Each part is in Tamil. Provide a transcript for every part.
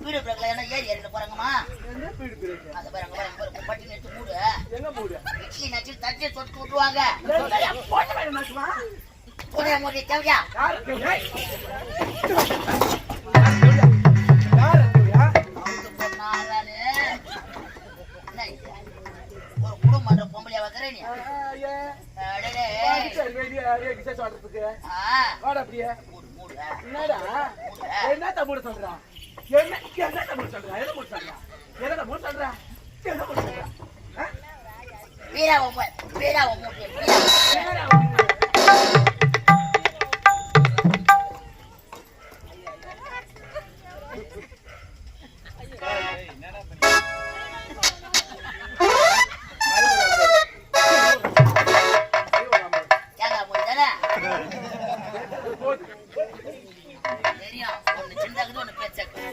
பீடு பிரேக்ல என்ன ஏறி ஏறிட போறாங்கம்மா? அந்த பாருங்க பாருங்க பட்டி எடுத்து மூடு. எங்க மூடு? இட்லி நச்சு தட்டி தொட்டு விட்டுருவாங்க. போட மூடி தேவையா? ஒரு குடும்பம் பொம்பளையா வைக்கிறேன் என்னடா என்ன தமிழ் சொல்றா என்ன என்ன தமிழ் சொல்றா எதை மூட சொல்றா எதை மூட சொல்றா எதை மூட சொல்றா ஆ? வீராவை மூடு, வீராவை மூடு, வீராவை. என்னடா ஒண்ணு சின்னதாக்குது, ஒண்ணு பெருசாக்குது.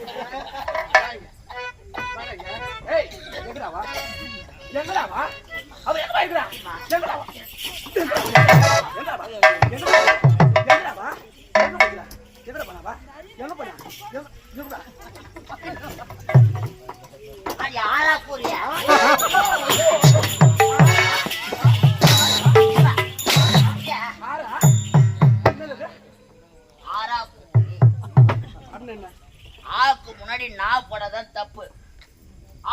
வாடா, ஏய் ஆக்கு முன்னாடி நான் போடாதான் தப்பு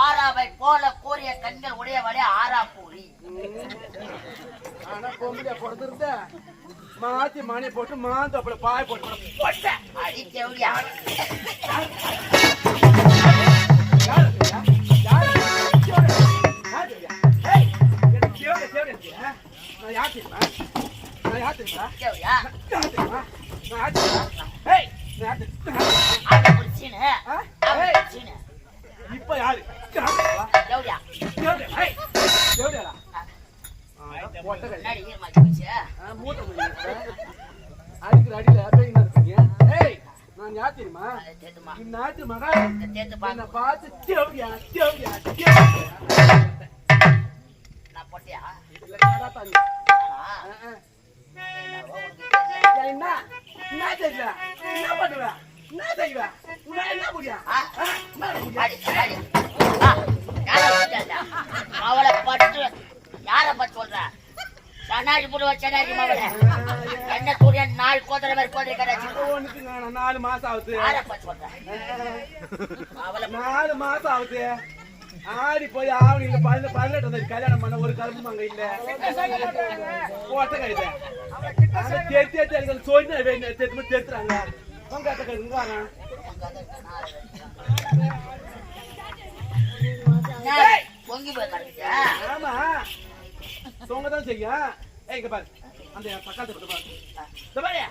ஆறாவை போல கூறிய கண்கள் உடையவளே ஆறா பூரி ஆனா பொம்பளையா பிறந்திருந்த மாத்தி மணி போட்டு மாந்து அப்படி பாய் போட்டு போட்டேன் அடி தேவடியா யாரு தெரியுமா? நான் யார் தெரியுமா? யார் தெரியுமா? நான் யார் தெரியுமா? இப்ப யாரு? யார் தெரியுமா? தேவடியா தேவதை, ஏய், தேவதையாடா? ஆ, ஒட்டை கை. முன்னாடி ஈரமாக்கி போச்சு ஆ, மூட்டை மணி இருக்கு. அடிக்கிற அடியில இருக்கீங்க. நான் யார் தெரியுமா? இந்நாட்டு மகன் பார்த்து தேவடியா, தேவடியா. நான் போட்டியா என்ன? என்ன தெரியல? என்ன பண்ணுவ? என்ன செய்வ? அவளை பட்டு யாரை பட்டு சொல்ற சனாடி போடுவா சனாடி மவளை என்ன சூரியன் நாள் கோதர மாதிரி கோதரை கடாச்சு நாலு மாசம் ஆகுது யாரை பட்டு சொல்ற அவளை நாலு மாசம் ஆகுது ஆடி போய் ஆவணியில பதினெட்டு பதினெட்டு வந்தாச்சு கல்யாணம் பண்ண ஒரு கரும்பு அங்க இல்ல ஓட்ட எனக்கு சொல்லி தேர்த்து தேர்த்துறாங்க உங்க அத்தை கைது இங்க வாங்க. ஏய், பொங்கி போய் கிடக்குது ஆமா. சொங்க தான் செய்யும் ஏய் இங்க பாரு. அந்த சக்காலத்தை பத்து பாரு.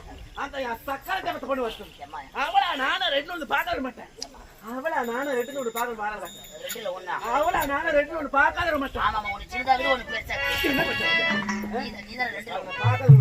அந்த சக்காலத்தை பத்து வருஷம் ஏம்மா, அவளா நானும் ரெண்டு ஒன்று பார்க்க வர மாட்டேன். அவளா நானும் ரெண்டு ஒன்று பார்க்க வர மாட்டேன் அவளா நானும் ரெண்டு ஒன்று பார்க்காத வர மாட்டேன் ஆமாமா ஒண்ணு சின்னதாக ஒண்ணு? பெருசா பார்க்காத